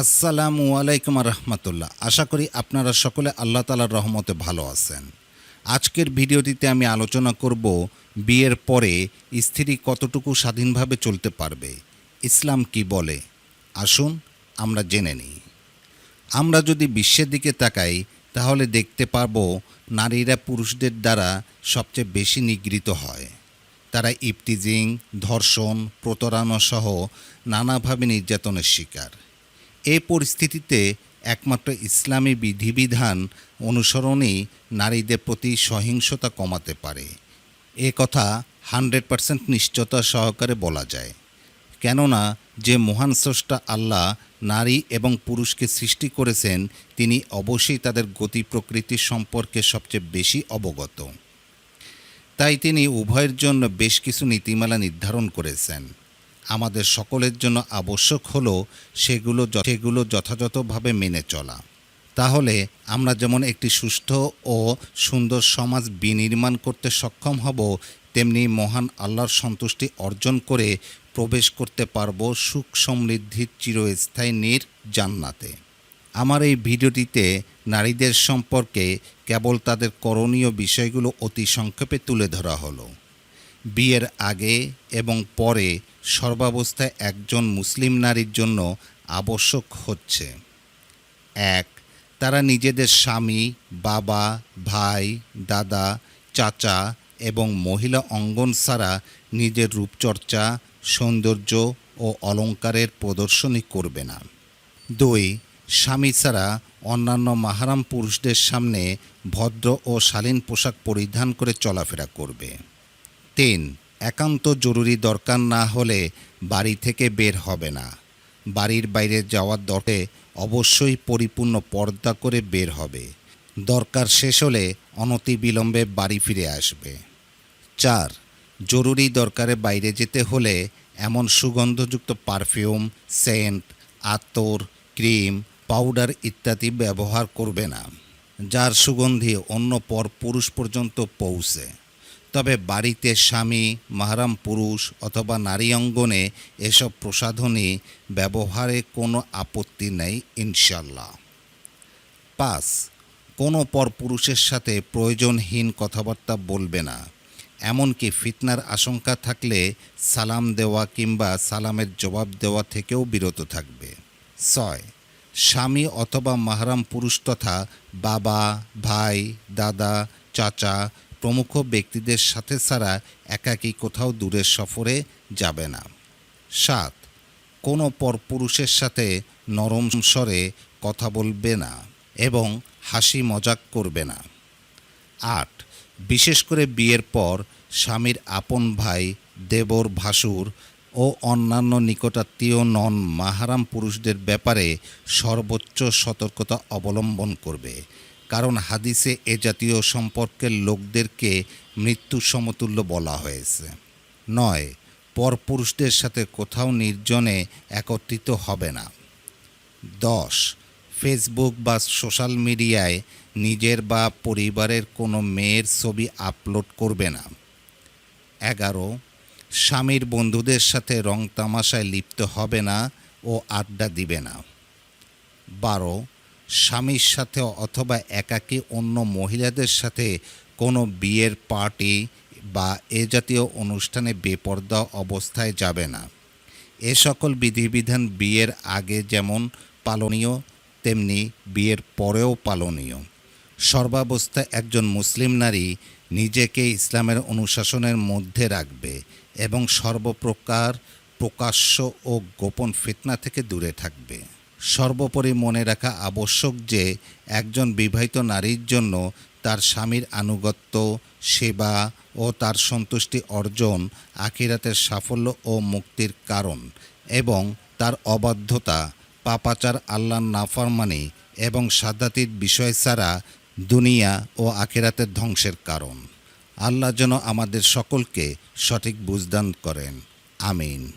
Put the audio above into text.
আসসালামু আলাইকুম রহমতুল্লাহ। আশা করি আপনারা সকলে আল্লাহ তালার রহমতে ভালো আছেন। আজকের ভিডিওটিতে আমি আলোচনা করব বিয়ের পরে স্ত্রী কতটুকু স্বাধীনভাবে চলতে পারবে। ইসলাম কি বলে? আসুন আমরা জেনে নিই। আমরা যদি বিশ্বের দিকে তাকাই, তাহলে দেখতে পারব নারীরা পুরুষদের দ্বারা সবচেয়ে বেশি নিগৃহীত হয়। তারা ইপটিজিং ধর্ষণ, প্রতারণা সহ নানাভাবে নির্যাতনের শিকার। এই পরিস্থিতিতে একমাত্র ইসলামী বিধিবিধান অনুসরণেই নারীদের প্রতি সহিংসতা কমাতে পারে। এ কথা হান্ড্রেড পার্সেন্ট নিশ্চয়তা সহকারে বলা যায়। কেননা, যে মহান স্রষ্টা আল্লাহ নারী এবং পুরুষকে সৃষ্টি করেছেন, তিনি অবশ্যই তাদের গতি প্রকৃতি সম্পর্কে সবচেয়ে বেশি অবগত। তাই তিনি উভয়ের জন্য বেশ কিছু নীতিমালা নির্ধারণ করেছেন। আমাদের সকলের জন্য আবশ্যক হলো সেগুলো সেগুলো যথাযথভাবে মেনে চলা। তাহলে আমরা যেমন একটি সুস্থ ও সুন্দর সমাজ বিনির্মাণ করতে সক্ষম হব, তেমনি মহান আল্লাহর সন্তুষ্টি অর্জন করে প্রবেশ করতে পারব সুখ সমৃদ্ধির চিরস্থায়ী নির জান্নাতে। আমার এই ভিডিওটিতে নারীদের সম্পর্কে কেবল তাদের করণীয় বিষয়গুলো অতি সংক্ষেপে তুলে ধরা হলো। বিয়ের আগে এবং পরে সর্বাবস্থায় একজন মুসলিম নারীর জন্য আবশ্যক হচ্ছে। এক, তারা নিজেদের স্বামী, বাবা, ভাই, দাদা, চাচা এবং মহিলা অঙ্গন ছাড়া নিজের রূপচর্চা, সৌন্দর্য ও অলংকারের প্রদর্শনী করবে না। দুই, স্বামী ছাড়া অন্যান্য মাহারাম পুরুষদের সামনে ভদ্র ও শালীন পোশাক পরিধান করে চলাফেরা করবে। তিন, একান্ত জরুরি দরকার না হলে বাড়ি থেকে বের হবে না। বাড়ির বাইরে যাওয়ার দটে অবশ্যই পরিপূর্ণ পর্দা করে বের হবে। দরকার শেষ হলে অনতিবিলম্বে বাড়ি ফিরে আসবে। চার, জরুরি দরকারে বাইরে যেতে হলে এমন সুগন্ধযুক্ত পারফিউম, সেন্ট, আতর, ক্রিম, পাউডার ইত্যাদি ব্যবহার করবে না, যার সুগন্ধি অন্য পর পুরুষ পর্যন্ত পৌঁছে। তবে বাড়িতে স্বামী, মাহারাম পুরুষ অথবা নারী অঙ্গনে এসব প্রসাধনী ব্যবহারে কোনো আপত্তি নেই ইনশাল্লাহ পাঁচ, কোনো পরপুরুষের সাথে প্রয়োজনহীন কথাবার্তা বলবে না। এমনকি ফিতনার আশঙ্কা থাকলে সালাম দেওয়া কিংবা সালামের জবাব দেওয়া থেকেও বিরত থাকবে। ছয়, স্বামী অথবা মাহারাম পুরুষ তথা বাবা, ভাই, দাদা, চাচা প্রমুখ ব্যক্তিদের সাথে ছাড়া একাকী কোথাও দূরের সফরে যাবে না। সাত, কোনো পরপুরুষের সাথে নরম স্বরে কথা বলবে না এবং হাসি মজাক করবে না। আট, বিশেষ করে বিয়ের পর স্বামীর আপন ভাই দেবর ভাসুর ও অন্যান্য নিকটাত্মীয় নন মাহারাম পুরুষদের ব্যাপারে সর্বোচ্চ সতর্কতা অবলম্বন করবে। কারণ হাদিসে এ জাতীয় সম্পর্কের লোকদেরকে মৃত্যু সমতুল্য বলা হয়েছে। নয় পরপুরুষদের সাথে কোথাও নির্জনে একত্রিত হবে না। দশ, ফেসবুক বা সোশ্যাল মিডিয়ায় নিজের বা পরিবারের কোনো মেয়ের ছবি আপলোড করবে না। এগারো, স্বামীর বন্ধুদের সাথে রং তামাশায় লিপ্ত হবে না ও আড্ডা দিবে না। বারো স্বামীর সাথে অথবা একাকী অন্য মহিলাদের সাথে কোনো বিয়ের পার্টি বা এ জাতীয় অনুষ্ঠানে বেপর্দা অবস্থায় যাবে না। এ সকল বিধিবিধান বিয়ের আগে যেমন পালনীয়, তেমনি বিয়ের পরেও পালনীয়। সর্বাবস্থায় একজন মুসলিম নারী নিজেকে ইসলামের অনুশাসনের মধ্যে রাখবে এবং সর্বপ্রকার প্রকাশ্য ও গোপন ফিতনা থেকে দূরে থাকবে। সর্বোপরি মনে রাখা আবশ্যক যে একজন বিবাহিত নারীর জন্য তার স্বামীর আনুগত্য, সেবা ও তার সন্তুষ্টি অর্জন আখিরাতের সাফল্য ও মুক্তির কারণ এবং তার অবাধ্যতা, পাপাচার, আল্লাহর নাফরমানি এবং সাদাতির বিষয় ছাড়া দুনিয়া ও আখিরাতের ধ্বংসের কারণ। আল্লাহ যেন আমাদের সকলকে সঠিক বুঝদান করেন। আমিন।